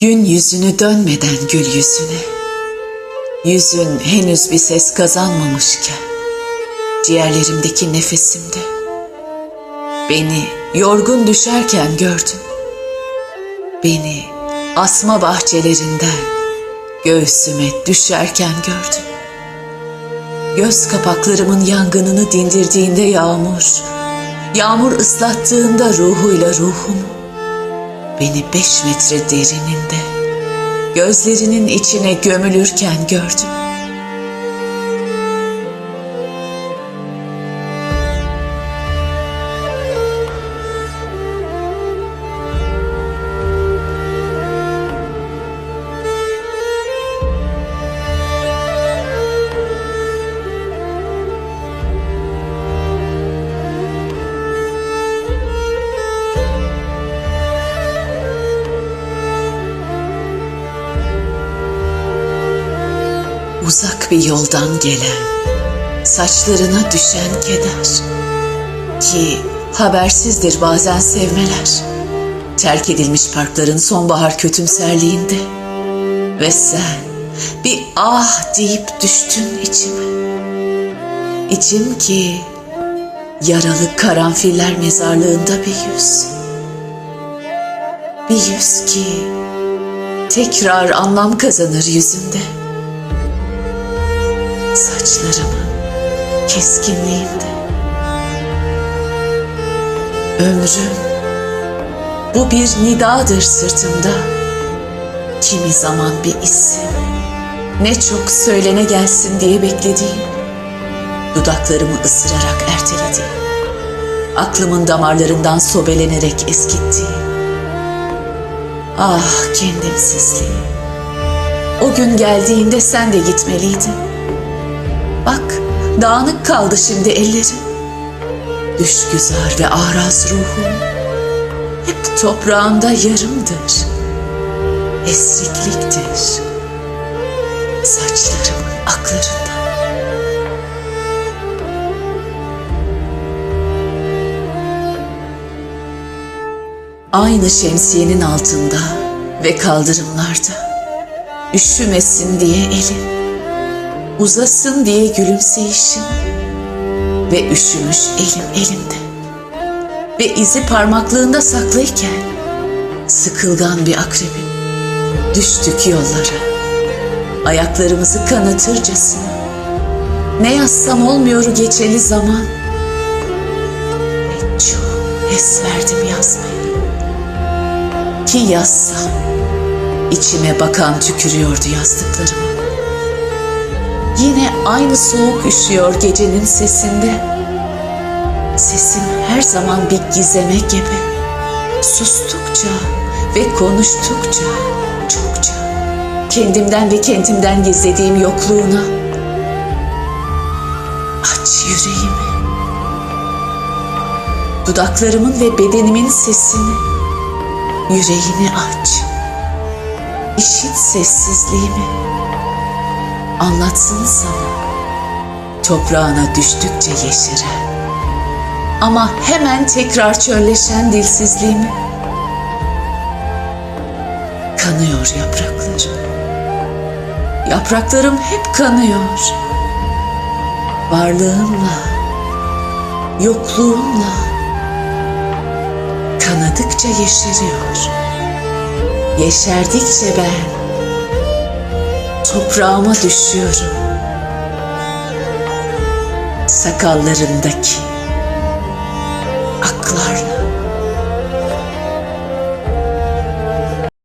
Gün yüzünü dönmeden gül yüzüne. Yüzün henüz bir ses kazanmamışken ciğerlerimdeki nefesimde beni yorgun düşerken gördüm. Beni asma bahçelerinden göğsüme düşerken gördüm. Göz kapaklarımın yangınını dindirdiğinde yağmur, yağmur ıslattığında ruhuyla ruhumu, beni beş metre derininde, gözlerinin içine gömülürken gördüm. Uzak bir yoldan gelen, saçlarına düşen keder. Ki habersizdir bazen sevmeler. Terk edilmiş parkların sonbahar kötümserliğinde. Ve sen bir ah deyip düştün içime. İçim ki yaralı karanfiller mezarlığında bir yüz. Bir yüz ki tekrar anlam kazanır yüzünde saçlarımın keskinliğinde. Ömrüm bu bir nidadır sırtımda. Kimi zaman bir isim, ne çok söylene gelsin diye beklediğim, dudaklarımı ısırarak ertelediğim, aklımın damarlarından sobelenerek eskittiğim. Ah kendimsizliğim. O gün geldiğinde sen de gitmeliydin. Bak dağınık kaldı şimdi ellerim. Düşgüzar ve araz ruhum hep toprağında yarımdır. Esrikliktir. Saçlarımın aklarında. Aynı şemsiyenin altında ve kaldırımlarda üşümesin diye elim uzasın diye gülümseyişim ve üşümüş elim elimde. Ve izi parmaklığında saklıyken sıkılgan bir akrebim düştük yollara. Ayaklarımızı kanatırcasına. Ne yazsam olmuyor geçeli zaman. Ve çok es verdim yazmaya. Ki yazsam içime bakan tükürüyordu yazdıklarıma Yine aynı soğuk üşüyor gecenin sesinde. Sesim her zaman bir gizeme gibi. Sustukça ve konuştukça çokça kendimden ve kentimden gizlediğim yokluğuna aç yüreğimi. Dudaklarımın ve bedenimin sesini yüreğini aç. İşit sessizliğimi anlatsın sana. Toprağına düştükçe yeşeren ama hemen tekrar çölleşen dilsizliğimi. Kanıyor yapraklarım. Yapraklarım hep kanıyor. Varlığımla, yokluğumla kanadıkça yeşeriyor. Yeşerdikçe ben toprağıma düşüyorum. Sakallarındaki aklarla.